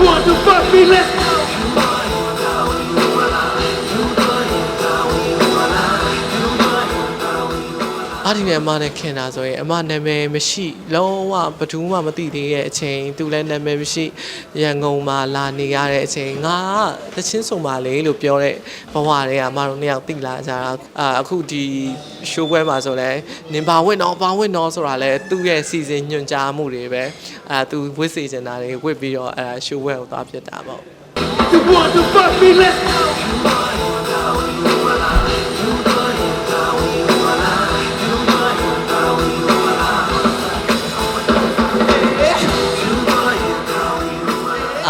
want to fuck me? Let's ဒီနဲ့အမနဲ့ခင်တာဆိုရင်အမနာမည်မရှိလုံးဝဘယ်သူမှမသိသေးတဲ့အချိန်သူလည်းနာမည်မရှိရန်ကုန်မှာလာနေရတဲ့အချိန်ငါကတချင်းဆုံပါလေလို့ပြောတဲ့ဘဝတွေကအမတို့နှစ်ယောက်သိလာကြတာအာအခုဒီ show ပွဲမှာဆိုလဲနင်ပါဝင်တော့ပါဝင်တော့ဆိုတာလဲသူ့ရဲ့စီစဉ်ညွှန်ကြားမှုတွေပဲအာသူဝစ်စီချင်တာတွေဝစ်ပြီးတော့အဲ show ပွဲကိုသွားဖြစ်တာပေါ့ You want to fuck me? Let's go.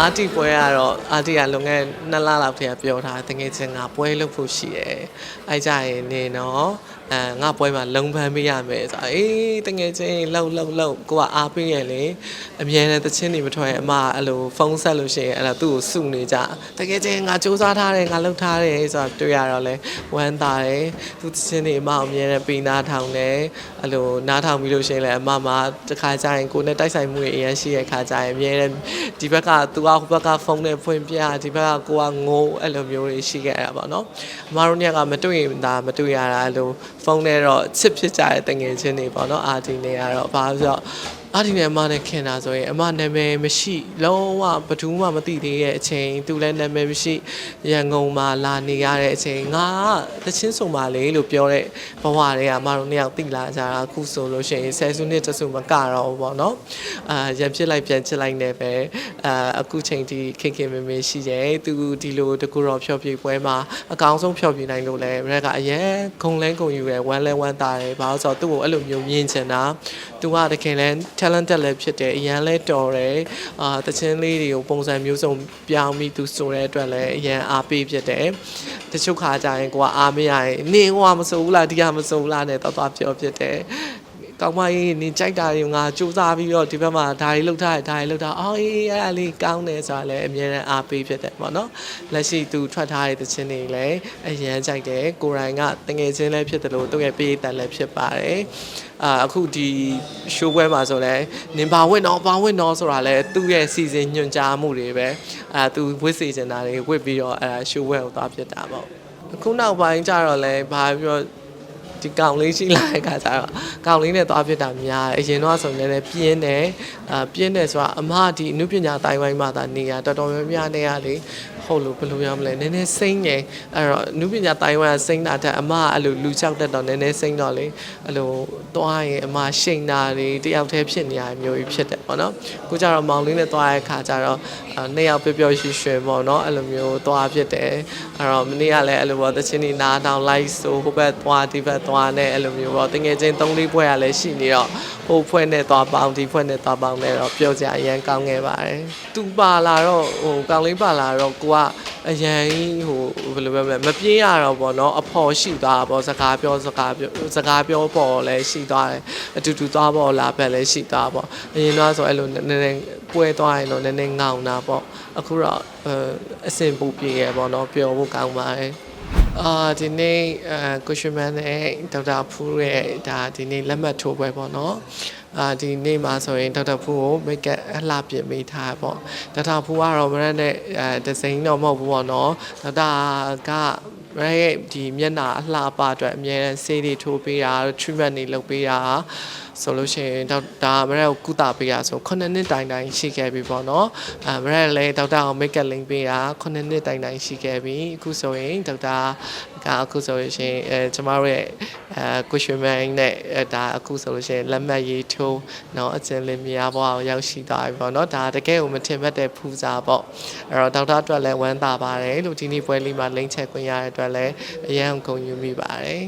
အာတီပွဲကတော့အာတီကလွန်ခဲ့နှစ်လလောက်တည်းကပြောထားတကယ်ချင်းငါပွဲလုပ်ဖို့ရှိတယ်အဲကြရင်နေနော်အဲငါပွဲမှာလုံပန်းပေးရမယ်ဆိုတော့အေးတကယ်ချင်းလှုပ်လှုပ်လှုပ်ကိုကအားပေးရလေအမြဲတမ်းတချင်းတွေမထွက်ရင်အမအဲ့လိုဖုန်းဆက်လို့ရှိရင်အဲ့ဒါသူ့ကိုစုနေကြတကယ်ချင်းငါစူးစမ်းထားတယ်ငါလုပ်ထားတယ်ဆိုတော့တွေ့ရတော့လဲဝမ်းသာတယ်သူတချင်းတွေအမအမြဲတမ်းပေးနာထောင်တယ်အဲ့လိုနားထောင်ပြီးလို့ရှိရင်လည်းအမမတခါကျရင်ကိုနဲ့တိုက်ဆိုင်မှုတွေအရင်ရှိတဲ့ခါကျရင်အမြဲတမ်းဒီဘက်ကသူကဟိုဘက်ကဖုန်းနဲ့ဖွင့်ပြဒီဘက်ကကိုကငိုးအဲ့လိုမျိုးတွေရှိခဲ့ရတာပေါ့နော်အမတို့ညကမတွေ့ရင်ဒါမတွေ့ရတာအဲ့လိုဖုန်းနဲ့တော့ချစ်ဖြစ်ကြတဲ့တငယ်ချင်းတွေပေါ့နော်အာဒီနေကတော့ဘာလို့ဆိုတော့ အာဒီနဲ့အမနဲ့ခင်တာဆိုရင်အမနာမည်မရှိလုံးဝဘယ်သူမှမသိသေးတဲ့အချိန်သူလည်းနာမည်မရှိရန်ကုန်မှာလာနေရတဲ့အချိန်ငါကတချင်းဆုံပါလေလို့ပြောတဲ့ဘဝတွေကအမတို့နှစ်ယောက်သိလာကြတာအခုဆိုလို့ရှိရင်ဆယ်စုနှစ်တစုမကတော့ဘူးပေါ့နော်အာရံဖြစ်လိုက်ပြန်ချစ်လိုက်နေပဲအာအခုချိန်ဒီခင်ခင်မေမေရှိတယ်သူဒီလိုတကူတော်ဖြောပြပွဲမှာအကောင်းဆုံးဖြောပြနိုင်လို့လဲရက်ကအရင်ဂုံလဲဂုံယူရယ်ဝမ်းလဲဝမ်းသာတယ်ဘာလို့ဆိုတော့သူ့ကိုအဲ့လိုမျိုးမြင်ချင်တာသူကတခင်လဲ talented လည်းဖြစ်တယ်အရန်လဲတော်တယ်အာတချင်းလေးတွေကိုပုံစံမျိုးစုံပြောင်းပြီးသူဆိုတဲ့အတွက်လည်းအရန်အားပေးဖြစ်တယ်တချို့ခါကျရင်ကိုကအားမရရင်နင်းဟိုကမဆိုဘူးလားဒီကမဆိုဘူးလားနဲ့တော့တော့ပြောဖြစ်တယ် ကောင်းမကြီးနေကြိုက်တာတွေငါစူးစမ်းပြီးတော့ဒီဘက်မှာဒါတွေလောက်ထားတယ်ဒါတွေလောက်ထားအော်အေးအဲ့ဒါလေးကောင်းတယ်ဆိုတာလည်းအများနဲ့အားပေးဖြစ်တယ်ပေါ့နော်လက်ရှိသူထွက်ထားတဲ့သချင်းတွေလည်းအရန်ကြိုက်တယ်ကိုရိုင်းကတငယ်ချင်းလည်းဖြစ်တယ်လို့သူ့ရဲ့ပေးတန်လည်းဖြစ်ပါတယ်အာအခုဒီ show ပွဲမှာဆိုလဲနင်ပါဝင်တော့ပါဝင်တော့ဆိုတာလဲသူ့ရဲ့စီစဉ်ညွှန်ကြားမှုတွေပဲအာသူဝစ်စီချင်တာတွေဝစ်ပြီးတော့အဲ show ပွဲကိုသွားဖြစ်တာပေါ့အခုနောက်ပိုင်းကျတော့လဲဘာပြော ဒီကောင်လေးရှိလာတဲ့ခါကျတော့ကောင်လေးနဲ့သွားဖြစ်တာများတယ်အရင်တော့ဆိုရင်လည်းပြင်းတယ်အာပြင်းတယ်ဆိုတာအမဒီအနုပညာတိုင်းဝိုင်းမှာသာနေရတော်တော်များများနေရလေဟုတ်လို့ဘယ်လိုပြောမလဲနည်းနည်းစိမ့်နေအဲ့တော့အနုပညာတိုင်းဝိုင်းကစိမ့်တာတက်အမကအဲ့လိုလူချောက်တက်တော့နည်းနည်းစိမ့်တော့လေအဲ့လိုသွားရင်အမရှိန်တာတွေတယောက်တည်းဖြစ်နေရမျိုးကြီးဖြစ်တယ်ပေါ့နော်ကိုကြတော့မောင်လေးနဲ့သွားတဲ့ခါကျတော့အာနှစ်ယောက်ပျော်ပျော်ရွှင်ရွှင်ပေါ့နော်အဲ့လိုမျိုးသွားဖြစ်တယ်အဲ့တော့မနေ့ကလည်းအဲ့လိုပေါ့တချင်းနေနားတောင်လိုက်ဆိုဟိုဘက်သွားဒီဘက်သွားနဲ့အဲ့လိုမျိုးပေါ့တငယ်ချင်း၃လေးဖွဲကလည်းရှိနေတော့ဟိုဖွဲနဲ့သွားပေါင်းဒီဖွဲနဲ့သွားပေါင်းနဲ့တော့ပြောကြအရန်ကောင်းခဲ့ပါတယ်သူပါလာတော့ဟိုကောင်းလေးပါလာတော့ကိုကအရန်ဟိုဘယ်လိုပြောမလဲမပြေးရတော့ပေါ့နော်အဖော်ရှိသွားတာပေါ့စကားပြောစကားပြောစကားပြောပေါ်လည်းရှိသွားတယ်အတူတူသွားပေါ်လာဘက်လည်းရှိသွားပေါ့အရင်တော့ဆိုအဲ့လိုနည်းနည်းပွဲသွားရင်တော့နည်းနည်းငောင်တာပေါ့အခုတော့အဆင်ပူပြေရပေါ့နော်ပျော်ဖို့ကောင်းပါတယ် အာဒီနေ့အဲကိုရှင်မန်နဲ့ဒေါက်တာဖူးရဲ့ဒါဒီနေ့လက်မှတ်ထိုးပွဲပေါ့နော်အာဒီနေ့မှာဆိုရင်ဒေါက်တာဖူးကို make up အလှပြင်ပေးထားပေါ့ဒေါက်တာဖူးကတော့မရတဲ့အဲဒီဇိုင်းတော့မဟုတ်ဘူးပေါ့နော်ဒေါက်တာက မရဲ့ဒီမျက်နာအလှပအတွက်အမြဲတမ်းဆေးတွေထိုးပေးတာ treatment တွေလုပ်ပေးတာဆိုလို့ရှိရင်ဒေါက်တာမရက်ကိုကုသပေးတာဆို9နှစ်တိုင်တိုင်ရှိခဲ့ပြီပေါ့နော်အဲမရက်လည်းဒေါက်တာအောင်မိတ်ကလင်းပေးတာ9နှစ်တိုင်တိုင်ရှိခဲ့ပြီအခုဆိုရင်ဒေါက်တာကအခုဆိုရင်အဲကျမတို့ရဲ့အဲကိုရွှေမန်းနဲ့ဒါအခုဆိုလို့ရှိရင်လက်မှတ်ရေးထိုးနော်အကျဉ်းလင်းမြားဘွားကိုရောက်ရှိသွားပြီပေါ့နော်ဒါတကယ်ကိုမထင်မှတ်တဲ့ဖူစာပေါ့အဲ့တော့ဒေါက်တာအတွက်လည်းဝမ်းသာပါတယ်လို့ဒီနေ့ပွဲလေးမှာလိမ့်ချက်ခွင့်ရတဲ့အတွက်လည်းအရန်ဂုဏ်ယူမိပါတယ်